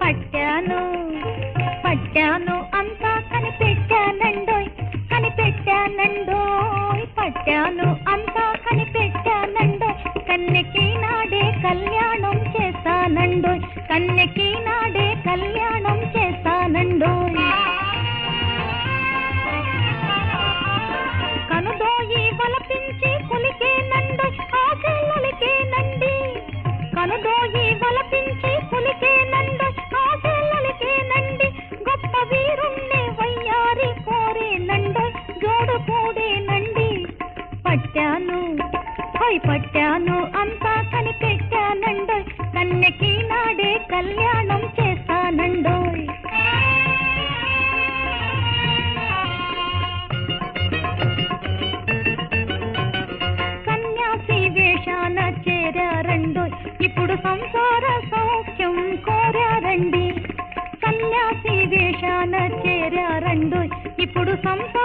పట్టాను పట్టాను అంతా కనిపెట్టానండోయ్ కనిపెట్టానండోయ్ పట్టాను అంతా కనిపెట్టానండోయ్ కన్నెకి పట్టాను. హై పట్టాను అంతా కనిపెట్టానండోయ్ కన్నెకి నాడే కళ్యాణం చేస్తానండోయ్ కన్యాసి వేషాన చేరారండోయ్ ఇప్పుడు సంసార సౌఖ్యం కోరారండి. కన్యాసి వేషాన చేరారండోయ్ ఇప్పుడు సంసార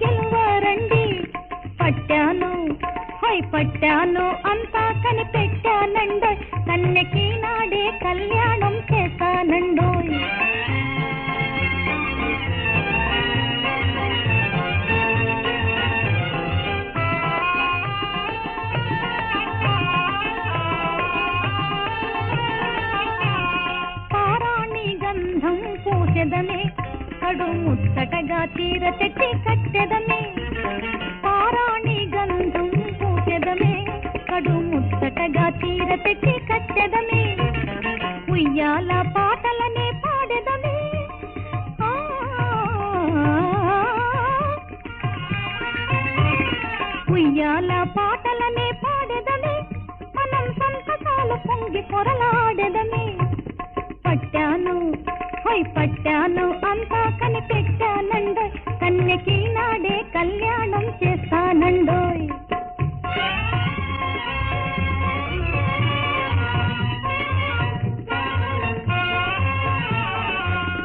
గెలువారండి పట్టాను హై పట్టాను అంతా కనిపెట్టానండోయ్ కన్నెకి నాడే కళ్యాణం చేస్తానండో గంధం పూసెదనే పారాణి గంధం పూసెదమే కడు ముచ్చటగా చీర తెచ్చి కట్టెదమే. పారాణి గంధం పూసెదమే కడు ముచ్చటగా చీర తెచ్చి కట్టెదమే. ఉయ్యాల పాటలనే పాడెదమే. ఆ, ఉయ్యాల పాటలనే పాడెదమే. మనం సంతకాలు పొంగి పొరలాడెదమే హై పట్టాను అంతా కనిపెట్టానండో. కన్నెకి నాడే కళ్యాణం చేస్తానండోయ్.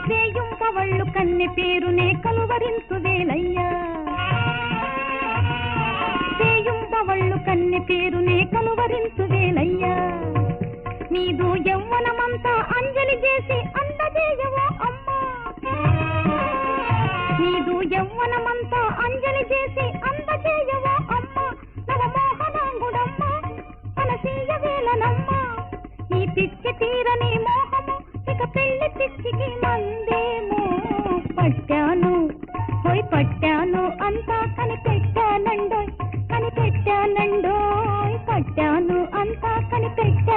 వేయుంపవళ్ళు కన్నె పేరునే కలువరించు యవ్వనమంతా అంజలి చేసి అందజేయవో అమ్మ? నవమోహనాంగుడమ్మ మనసీయ వేలనమ్మ. ఈ పిచ్చి తీరని మోహము ఇక పెళ్ళి పిచ్చికి మందేమో పట్టాను. పోయి పట్టాను అంతా కనిపెట్టానండోయ్ కనిపెట్టానండోయ్ పట్టాను అంతా కనిపెట్టానండోయ్